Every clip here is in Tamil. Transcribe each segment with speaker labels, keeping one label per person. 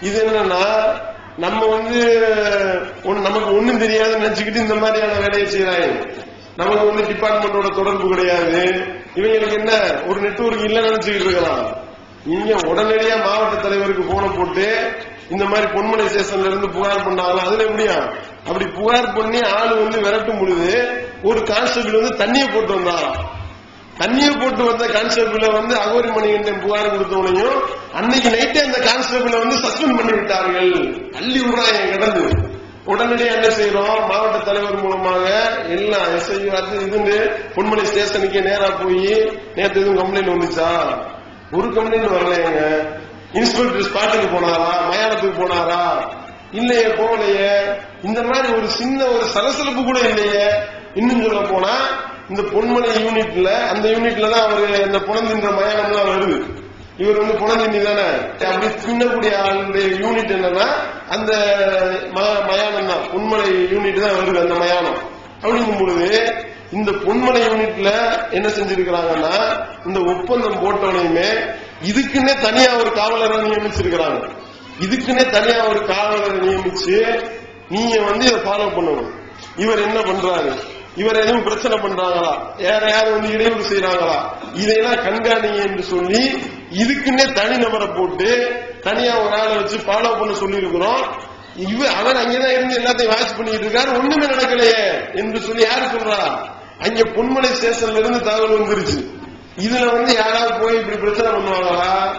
Speaker 1: இது என்னன்னா நம்ம வந்து ஒண்ணு- நமக்கு ஒண்ணும் தெரியாதுன்னு நினைச்சுக்கிட்டு இந்த மாதிரியான வேலையை செய்யறாங்க நமக்கு வந்து டிபார்ட்மெண்டோட தொடர்பு கிடையாது. இவங்களுக்கு என்ன ஒரு நெட்ஒர்க் இல்ல நினைச்சுக்கிட்டு இருக்கலாம். நீங்க உடனடியா மாவட்ட தலைவருக்கு போன போட்டு இந்த மாதிரி பொன்மலை ஸ்டேஷன்ல இருந்து புகார் பண்ணாங்களா? அதுல எப்படியா? அப்படி புகார் பண்ணி ஆளு வந்து விரட்டும் பொழுது ஒரு கான்ஸ்டபிள் வந்து தண்ணியை போட்டு வந்தாராம் தண்ணியை போட்டு வந்த கான்ஸ்டபிள வந்து அகோரி மணிகண்டன் புகார் கொடுத்தவனையும் அன்னைக்கு நைட்டே அந்த கான்ஸ்டபிள வந்து சஸ்பெண்ட் பண்ணி விட்டார்கள் தள்ளி விடுறாங்க கிடந்து. உடனடியாக என்ன செய்யறோம்? மாவட்ட தலைவர் மூலமாக எல்லாம் எஸ்ஐ அது இதுன்னு பொன்மலை ஸ்டேஷனுக்கே நேரா போய் நேற்று எதுவும் கம்ப்ளைண்ட் வந்துச்சா? ஒரு கம்ப்ளைண்ட் வரலையங்க. இன்ஸ்பெக்டர் ஸ்பாட்டுக்கு போனாரா? மயானத்துக்கு போனாரா? இல்லையே போகலையே. இந்த மாதிரி ஒரு சின்ன ஒரு சலசலப்பு கூட இல்லையே. இன்னும் சொல்ல போனா இந்த பொன்மலை யூனிட்ல அந்த யூனிட்ல தான் அவரு இந்த புனந்தின்ற மயானம்லாம் வருது. இவர் வந்து புனந்திண்டி தானே? அப்படி தின்னக்கூடிய ஆளுடைய யூனிட் என்னன்னா அந்த ம- மயானம் தான். பொன்மலை யூனிட் தான் வருது அந்த மயானம். அப்படிங்கும் பொழுது இந்த பொன்மலை யூனிட்ல என்ன செஞ்சிருக்கிறாங்கன்னா இந்த ஒப்பந்தம் போட்டவனையுமே இதுக்குன்னே தனியா ஒரு காவலரை நியமிச்சிருக்கிறாங்க. இதுக்குன்னே தனியா ஒரு காவலரை நியமிச்சு நீங்க வந்து இதை ஃபாலோ பண்ணணும். இவர் என்ன பண்றாரு? இவர் எதுவும் பிரச்சனை பண்றாங்களா? வேற யாரும் வந்து இடையூறு செய்யறாங்களா இதையெல்லாம் கண்காணிங்க என்று சொல்லி இதுக்குன்னே தனி நபரை போட்டு தனியா ஒரு ஆளை வச்சு ஃபாலோ பண்ண சொல்லி இருக்கிறோம் இவ அவர் அங்கதான் இருந்து எல்லாத்தையும் வாட்ச் பண்ணிட்டு இருக்காரு. ஒண்ணுமே நடக்கலையே என்று சொல்லி யாரு சொல்றா? அங்க பொன்மலை ஸ்டேஷன்ல இருந்து தகவல் வந்துருச்சு. இதுல வந்து யாராவது போய் இப்படி பிரச்சனை பண்ணுவாங்களா?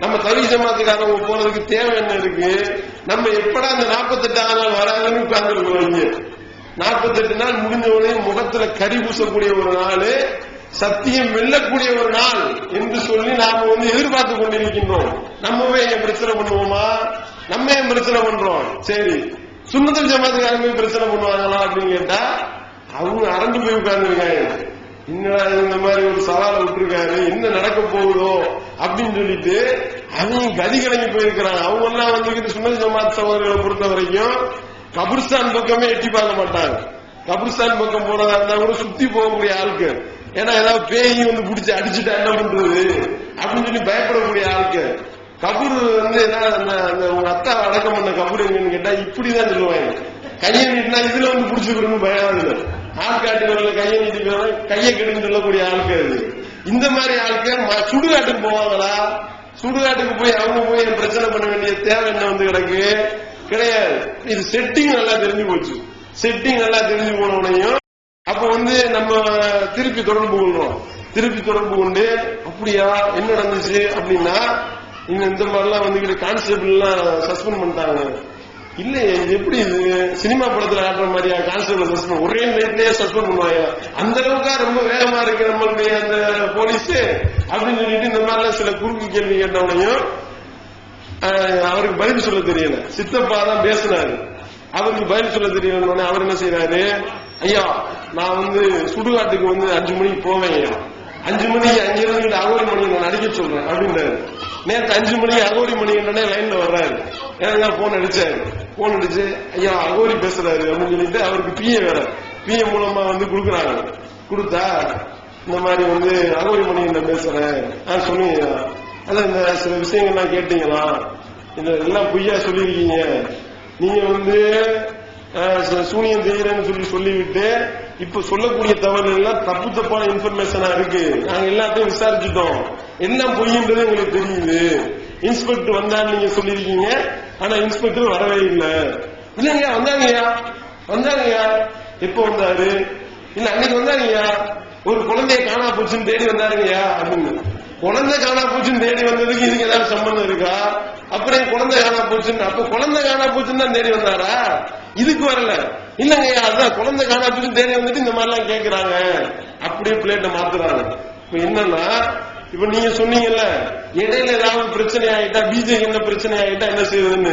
Speaker 1: நம்ம தவி ஜமாத்துக்காரங்க போறதுக்கு தேவை என்ன இருக்கு? நம்ம எப்படா அந்த நாற்பத்தெட்டாம் நாள் வராதுன்னு உட்கார்ந்து நாற்பத்தெட்டு நாள் முடிஞ்ச முகத்துல கறி பூசக்கூடிய ஒரு நாள் சத்தியம் வெல்லக்கூடிய ஒரு நாள் என்று சொல்லி நாம வந்து எதிர்பார்த்து கொண்டிருக்கின்றோம். நம்மவே என் பிரச்சனை பண்ணுவோமா? நம்ம ஏன் பிரச்சனை பண்றோம்? சரி சுண்ணத்தில் ஜமாத்துக்காரங்க போய் பிரச்சனை பண்ணுவாங்களா அப்படின்னு கேட்டா அவங்க அரண்டு போய் உட்கார்ந்துருக்காங்க. என்னடா இந்த மாதிரி ஒரு சவாலை விட்டுருக்காரு என்ன நடக்க போகுதோ அப்படின்னு சொல்லிட்டு அவங்க கதி கலங்கி போயிருக்கிறாங்க. அவங்க எல்லாம் வந்துகிட்டு சுண்ணல் ஜமாத் சகோதரர்களை பொறுத்த வரைக்கும் கபிரிஸ்தான் பக்கமே எட்டி பார்க்க மாட்டாங்க. கபிரிஸ்தான் பக்கம் போறதா இருந்தா கூட சுத்தி போகக்கூடிய ஆளுக்கு ஏன்னா ஏதாவது பேய் வந்து பிடிச்சி அடிச்சுட்டா என்ன பண்றது? அப்படின்னு சொல்லி பயப்படக்கூடிய ஆளுக்கு கபூர் வந்து என்ன அந்த உங்க அத்தா அடக்கம் பண்ண கபூர் எங்கன்னு கேட்டா இப்படிதான் சொல்லுவாங்க. கையை நீட்டினா இதுல வந்து பிடிச்சுக்கணும்னு பயம் இல்லை. ஆள்காட்டு வரல கையை நீட்டிக்கிறவங்க கையை கெடுன்னு சொல்லக்கூடிய ஆளுக்கு அது இந்த மாதிரி ஆளுக்கு சுடுகாட்டுக்கு போவாங்களா? சுடுகாட்டுக்கு போய் அவங்க போய் பிரச்சனை பண்ண வேண்டிய தேவை என்ன வந்து கிடக்கு? கிடையாது. இது செட்டிங் நல்லா தெரிஞ்சு போச்சு. செட்டிங் நல்லா தெரிஞ்சு போன போனவனையும் அப்ப வந்து நம்ம திருப்பி தொடர்பு கொள்றோம். திருப்பி தொடர்பு கொண்டு அப்படியா என்ன நடந்துச்சு? அப்படின்னா இங்க இந்த மாதிரிலாம் வந்து கான்ஸ்டபிள் எல்லாம் சஸ்பெண்ட் பண்ணிட்டாங்க. இல்லையே இது எப்படி இது? சினிமா படத்துல ஆடுற மாதிரியா? கான்ஸ்டபிள் சஸ்பெண்ட் ஒரே நைட்லயே சஸ்பெண்ட் பண்ணுவாங்க அந்த அளவுக்கா ரொம்ப வேகமா இருக்கு நம்மளுடைய அந்த போலீஸ் அப்படின்னு சொல்லிட்டு இந்த மாதிரிலாம் சில குறுக்கு கேள்வி கேட்டவனையும் அவருக்கு பதில் சொல்ல தெரியல. சித்தப்பா தான் பேசினாரு. அவருக்கு பதில் சொல்ல தெரியல அவர் என்ன செய்யறாரு ஐயா நான் வந்து சுடுகாட்டுக்கு வந்து அஞ்சு மணிக்கு போவேன் ஐயா. அஞ்சு மணிக்கு அங்க இருந்து அகோரி மணி நான் அடிக்க சொல்றேன் அப்படின்றாரு நேற்று அஞ்சு மணிக்கு அகோரி மணி என்னன்னே லைன்ல வர்றாரு. ஏன்னா போன் அடிச்சாரு. போன் அடிச்சு ஐயா அகோரி பேசுறாரு அப்படின்னு சொல்லிட்டு அவருக்கு பிஏ வேற. பிஏ மூலமா வந்து கொடுக்குறாங்க. கொடுத்தா இந்த மாதிரி வந்து அகோரி மணி என்ன பேசுறேன் நான் சொன்னீங்க அதான் இந்த சில விஷயங்கள்லாம் கேட்டீங்களா? எல்லாம் பொய்யா சொல்லியிருக்கீங்க. நீங்க வந்து சூனியம் செய்யறேன்னு சொல்லி சொல்லிவிட்டு இப்ப சொல்லக்கூடிய தவறு எல்லாம் தப்பு தப்பான இன்ஃபர்மேஷனா இருக்கு. நாங்க எல்லாத்தையும் விசாரிச்சுட்டோம். என்ன பொய்ன்றது எங்களுக்கு தெரியுது. இன்ஸ்பெக்டர் வந்தான்னு நீங்க சொல்லியிருக்கீங்க. ஆனா இன்ஸ்பெக்டர் வரவே இல்லை. இல்லைங்கய்யா வந்தாங்கய்யா வந்தாங்கய்யா எப்போ வந்தாரு? இல்ல அன்னைக்கு வந்தாங்கய்யா ஒரு குழந்தைய காணா போச்சுன்னு தேடி வந்தாருங்கய்யா அப்படின்னு. குழந்தை காணா போச்சுன்னு தேடி வந்ததுக்கு இதுக்கு ஏதாவது சம்பந்தம் இருக்கா? அப்புறம் என் குழந்தை காணா போச்சுன்னு அப்ப குழந்தை காணா போச்சுன்னு தான் தேடி வந்தாரா? இதுக்கு வரல. இல்லங்கய்யா அதான் குழந்தை காணா போச்சுன்னு தேடி வந்துட்டு இந்த மாதிரி எல்லாம் கேட்கிறாங்க அப்படியே பிளேட்டை மாத்துறாங்க. இப்ப என்னன்னா இப்ப நீங்க சொன்னீங்கல்ல இடையில ஏதாவது பிரச்சனை ஆயிட்டா பிஜேபி என்ன பிரச்சனை ஆயிட்டா என்ன செய்யுதுன்னு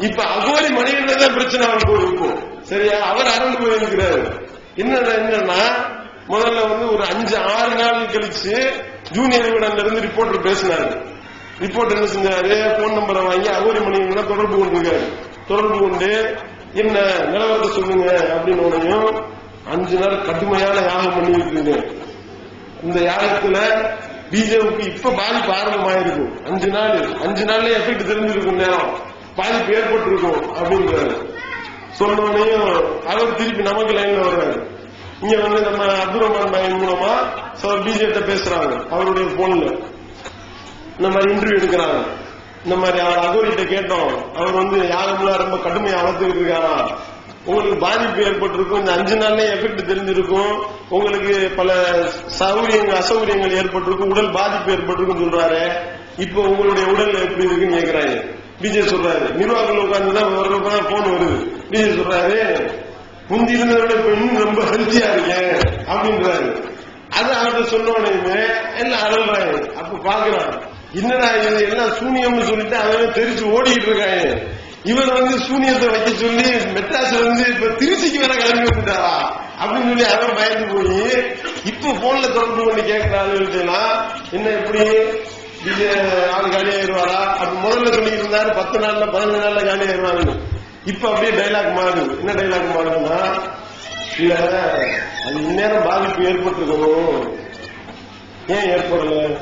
Speaker 1: இப்ப அகோரி மணிகண்டன் தான் பிரச்சனை அவருக்கு இருக்கும் சரியா? அவர் அரண்டு போயிருக்கிறாரு என்னன்னா என்னன்னா முதல்ல வந்து ஒரு அஞ்சு ஆறு நாள் கழிச்சு ஜூனியர் விடன்ல இருந்து ரிப்போர்ட்டர் பேசினாரு. ரிப்போர்ட் என்ன செஞ்சாரு? போன் நம்பரை வாங்கி அகோரி மணிகண்டன் தொடர்பு கொண்டிருக்காரு. தொடர்பு கொண்டு என்ன நிலவரத்தை சொல்லுங்க? அப்படின்னு உடனே அஞ்சு நாள் கடுமையான யாகம் பண்ணி இருக்குங்க இந்த யாகத்துல பிஜேபிக்கு இப்ப பாதிப்பு ஆரம்பமாயிருக்கும். அஞ்சு நாள் அஞ்சு நாள்ல எஃபெக்ட் தெரிஞ்சிருக்கும் நேரம். பாதிப்பு ஏற்பட்டிருக்கும். அப்படின்றாரு. சொன்னோடனையும் அவர் திருப்பி நமக்கு லைன்ல வர்றாரு. இங்க வந்து நம்ம அப்துல் ரஹ்மான் பாய் மூலமா பிஜேபி பேசுறாங்க. அவருடைய போன்ல இந்த மாதிரி இன்டர்வியூ எடுக்கிறாங்க. இந்த மாதிரி அவர் அகோரிட்ட கேட்டோம். அவர் வந்து யாகம்லாம் ரொம்ப கடுமையா வளர்த்துக்கிட்டு இருக்காரா? உங்களுக்கு பாதிப்பு ஏற்பட்டிருக்கும். இந்த அஞ்சு நாள்லயே எஃபெக்ட் தெரிஞ்சிருக்கும். உங்களுக்கு பல சௌகரியங்கள் அசௌகரியங்கள் ஏற்பட்டிருக்கும். உடல் பாதிப்பு ஏற்பட்டிருக்கும் சொல்றாரு. இப்போ உங்களுடைய உடல் எப்படி இருக்குன்னு கேக்குறாரு. பிஜே சொல்றாரு. நிர்வாகத்தில் உட்கார்ந்துதான் தான் போன் வருது. பிஜே சொல்றாரு முந்தி இருந்ததை ரொம்ப ஹெல்த்தியா இருக்கேன் அப்படின்றாரு. அது அவர்கிட்ட சொன்ன உடனே எல்லாம் அழல்றாங்க அப்ப பாக்குறான். என்னடா இது எல்லாம் சூனியம்னு சொல்லிட்டு அவன் தெரிச்சு ஓடிட்டு இருக்காங்க இவர் வந்து சூனியத்தை வைக்க சொல்லி மெட்ராஸ் வந்து இப்ப திருச்சிக்கு வேற கிளம்பி வந்துட்டாரா அப்படின்னு சொல்லி அவன் பயந்து போய் இப்ப போன்ல தொடர்பு பண்ணி கேட்கிறாருன்னா என்ன எப்படி இது ஆள் காலி ஆயிடுவாரா முதல்ல சொல்லிட்டு இருந்தாரு பத்து நாள்ல பதினஞ்சு நாள்ல காலி ஆயிடுவாங்கன்னு இப்ப அப்படியே டைலாக் மாறுது. என்ன டைலாக் மாறுதுன்னா இல்ல அது இந்நேரம் பாதிப்பு ஏற்பட்டிருக்கணும். ஏன் ஏற்படல?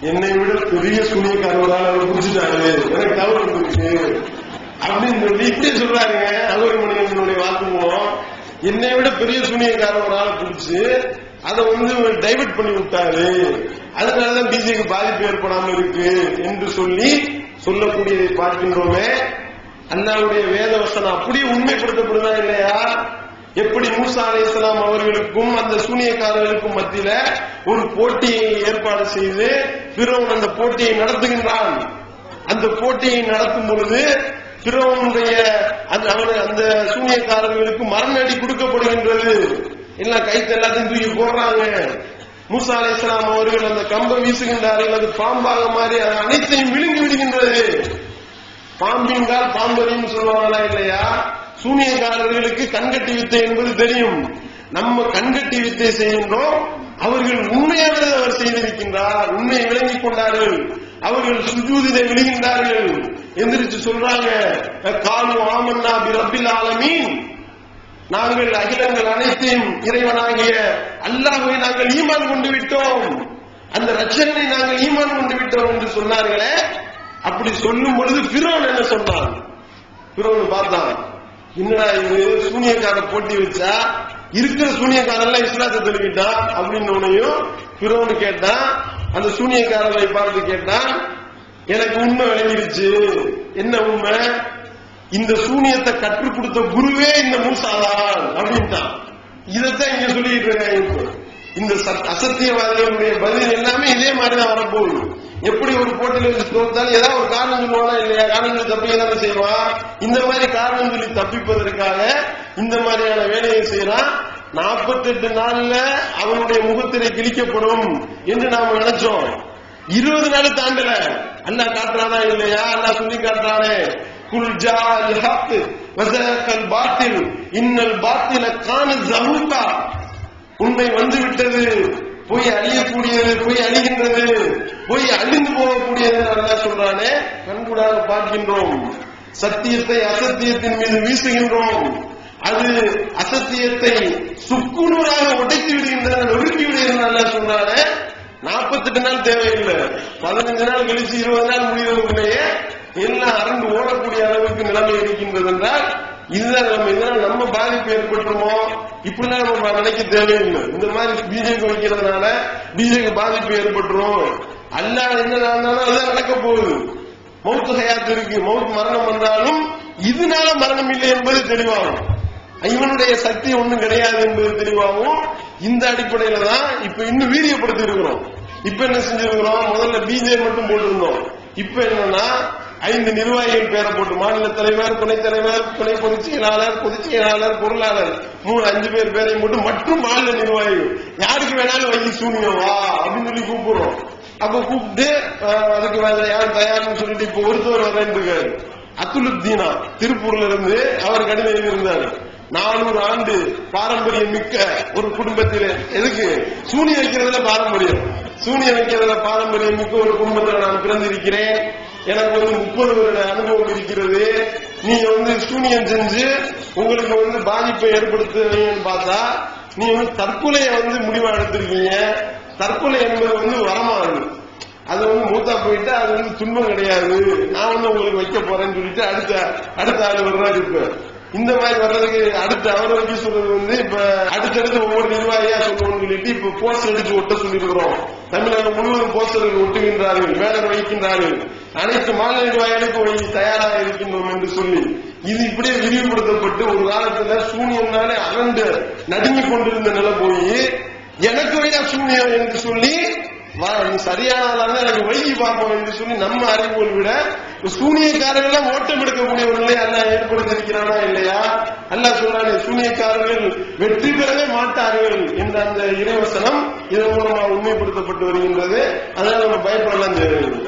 Speaker 1: என்னை விட பெரிய சூனியக்காரவரால் அவர் புரிஞ்சுட்டாரு எனக்கு தவறு இருந்துருக்கு அப்படின்னு சொல்லி இப்படி சொல்றாருங்க. அலுவலக மணிகண்டனுடைய வாக்கு மூலம். என்னை விட பெரிய சூனியக்காரவரால் புடிச்சு அதை வந்து டைவர்ட் பண்ணி விட்டாரு அதனாலதான் பிஜேபி பாதிப்பு ஏற்படாம இருக்கு என்று சொல்லி சொல்லக்கூடியதை பார்க்கின்றோமே அண்ணாவுடைய வேத வசனம் அப்படியே உண்மைப்படுத்தப்படுதா இல்லையா? எப்படி மூசா அலை இஸ்லாம் அவர்களுக்கும் அந்த சூனியக்காரர்களுக்கும் மத்தியில ஒரு போட்டியை ஏற்பாடு செய்து பிறவன் அந்த போட்டியை நடத்துகின்றான். அந்த போட்டியை நடத்தும் பொழுது பிறவனுடைய அந்த அந்த சூனியக்காரர்களுக்கு மரணடி கொடுக்கப்படுகின்றது. எல்லாம் கைத்து எல்லாத்தையும் தூக்கி போடுறாங்க. மூசா அலை இஸ்லாம் அவர்கள் அந்த கம்பை வீசுகின்றார்கள். அது பாம்பாக மாறி அனைத்தையும் விழுங்கி விடுகின்றது. பாம்பிங்கால் பாம்பரின்னு சொல்லுவாங்களா இல்லையா? சூனியக்காரர்களுக்கு கண்கட்டி வித்தை என்பது தெரியும். நம்ம கண்கட்டி வித்தை செய்கின்றோம். அவர்கள் உண்மையானதை அவர் செய்திருக்கின்றார். உண்மையை விளங்கிக் கொண்டார்கள். அவர்கள் சுஜூதிதை விழுகின்றார்கள் எந்திரிச்சு சொல்றாங்க காலு ஆமன்னா பிரபில் ஆலமீன். நாங்கள் அகிலங்கள் அனைத்தையும் இறைவனாகிய அல்லாஹை நாங்கள் ஈமான் கொண்டு விட்டோம். அந்த ரட்சகனை நாங்கள் ஈமான் கொண்டு விட்டோம் என்று சொன்னார்களே. அப்படி சொல்லும் பொழுது பிறோன் என்ன சொன்னான்? பிறோன் பார்த்தான். என்னடா இது? சூனியக்கார போட்டி வச்சா? இருக்கிற சூனியக்காரெல்லாம் இஸ்லாத்தை தெளிவிட்டான் அப்படின்னு உனையும் பிறோன்னு கேட்டான். அந்த சூனியக்காரர்களை பார்த்து கேட்டான் எனக்கு உண்மை விளங்கிடுச்சு. என்ன உண்மை? இந்த சூனியத்தை கற்றுக் கொடுத்த குருவே இந்த மூசாதான். அப்படின்ட்டான். இதைத்தான் இங்க சொல்லிட்டு இருக்காங்க இப்போ. இந்த சத்- அசத்தியவாதிகளுடைய பதில் எல்லாமே இதே மாதிரிதான் வரப்போகுது. எப்படி ஒரு போட்டியில வச்சு தோத்தாலும் ஏதாவது ஒரு காரணம் சொல்லுவானா இல்லையா? காரணம் சொல்லி தப்பி தானே செய்வான் இந்த மாதிரி காரணம் சொல்லி தப்பிப்பதற்காக இந்த மாதிரியான வேலையை செய்யறான் நாற்பத்தெட்டு நாள்ல அவனுடைய முகத்திலே கிழிக்கப்படும் என்று நாம நினைச்சோம். இருபது நாள் தாண்டல. அண்ணா காட்டுறானா இல்லையா? அண்ணா சொல்லி காட்டுறானே குல்ஜா அல் ஹக் பாத்தில். இன்னல் பாத்தில கான ஜஹூகா உண்மை வந்து விட்டது போய் அழியக்கூடியது போய் அழிகின்றது. போய் அழிந்து போகக்கூடியது அல்லாஹ் சொல்றானே கண்கூடாக பார்க்கின்றோம். சத்தியத்தை அசத்தியத்தின் மீது வீசுகின்றோம். அது அசத்தியத்தை சுக்குநூறாக உடைத்து விடுகின்றன நொறுக்கி விடுகின்றன அல்லாஹ் சொல்றானே. நாற்பத்தெட்டு நாள் தேவையில்லை. பதினஞ்சு நாள் கழிச்சு இருபது நாள் முடிவதற்குள்ளேயே எல்லாம் அரண்டு ஓடக்கூடிய அளவுக்கு நிலைமை இருக்கின்றது என்றால் இதுதான் நம்ம இதனால் நம்ம பாதிப்பு ஏற்பட்டுருமோ? இப்படிலாம் நம்ம நினைக்க தேவையில்லை. இந்த மாதிரி பிஜேபி வைக்கிறதுனால பிஜேபி பாதிப்பு ஏற்பட்டுரும். அல்லாத என்ன நடந்தாலும் அதுதான் நடக்க போகுது. மௌத்து ஹயாத் இருக்கு. மௌத் மரணம் வந்தாலும் இதனால மரணம் இல்லை என்பது தெளிவாகும். இவனுடைய சக்தி ஒண்ணும் கிடையாது என்பது தெளிவாகவும் இந்த அடிப்படையில தான் இப்ப இன்னும் வீரியப்படுத்தி இருக்கிறோம் இப்ப என்ன செஞ்சிருக்கிறோம்? முதல்ல பிஜே மட்டும் போட்டிருந்தோம். இப்ப என்னன்னா ஐந்து நிர்வாகிகள் பேரை போட்டு மாநில தலைவர் துணைத் தலைவர் துணை பொதுச் செயலாளர் பொதுச் செயலாளர் பொருளாளர். மூணு அஞ்சு பேர் பேரையும் போட்டு மற்றும் மாநில நிர்வாகிகள். யாருக்கு வேணாலும் வங்கி சூனியம் வா அப்படின்னு சொல்லி கூப்பிடுறோம். அப்ப கூப்பிட்டு அதுக்கு வேற யார் தயார்னு சொல்லிட்டு இப்ப ஒருத்தவர் வரேன் இருக்காரு அத்துலுத்தீனா திருப்பூர்ல இருந்து அவர் கடிதம் எழுதியிருந்தாரு. நானூறு ஆண்டு பாரம்பரியம் மிக்க ஒரு குடும்பத்தில் எதுக்கு? சூனி வைக்கிறதுல பாரம்பரியம். சூனி வைக்கிறதுல பாரம்பரியம் மிக்க ஒரு குடும்பத்தில் நான் பிறந்திருக்கிறேன். எனக்கு வந்து முப்பது வருட அனுபவம் இருக்கிறது. நீங்க வந்து சூனியம் செஞ்சு உங்களுக்கு வந்து பாதிப்பை ஏற்படுத்துவீங்கன்னு பார்த்தா நீ வந்து தற்கொலைய வந்து முடிவா எடுத்திருக்கீங்க. தற்கொலை என்பது வந்து வரமானது அது வந்து மூத்தா போயிட்டா அது வந்து துன்பம் கிடையாது. நான் வந்து உங்களுக்கு வைக்க போறேன்னு சொல்லிட்டு அடுத்த அடுத்த ஆள் வர்றாரு இருப்பேன் இந்த மாதிரி வர்றதுக்கு அடுத்து அவரை வச்சு சொல்றது வந்து இப்ப அடுத்தடுத்து ஒவ்வொரு நிர்வாகியா சொல்லணும்னு சொல்லிட்டு இப்ப போஸ்டர் அடிச்சு ஒட்ட சொல்லியிருக்கிறோம். தமிழகம் முழுவதும் போஸ்டர்கள் ஒட்டுகின்றார்கள் வேலை வைக்கின்றார்கள். அனைத்து மாநில நிர்வாகிகளுக்கும் தயாராக இருக்கின்றோம் என்று சொல்லி இது இப்படியே விரிவுபடுத்தப்பட்டு ஒரு காலத்துல சூனியம்னாலே அகண்டு நடுங்கிக் கொண்டிருந்த நிலை போய் எனக்கு வைடா சூனியம் என்று சொல்லி வா, நீ சரியான எனக்கு வைகி பார்ப்போம் என்று சொல்லி நம்ம அறிவுகள் விட சூனியக்காரர்கள் ஓட்டம் எடுக்கக்கூடியவர்களை அல்ல ஏற்படுத்திருக்கிறானா இல்லையா? அல்ல சொல்றானே சூனியக்காரர்கள் வெற்றி பெறவே மாட்டார்கள் என்ற அந்த இறைவசனம் இதன் மூலமாக உண்மைப்படுத்தப்பட்டு வருகின்றது. அதனால நம்ம பயப்படலாம் தேவையில்லை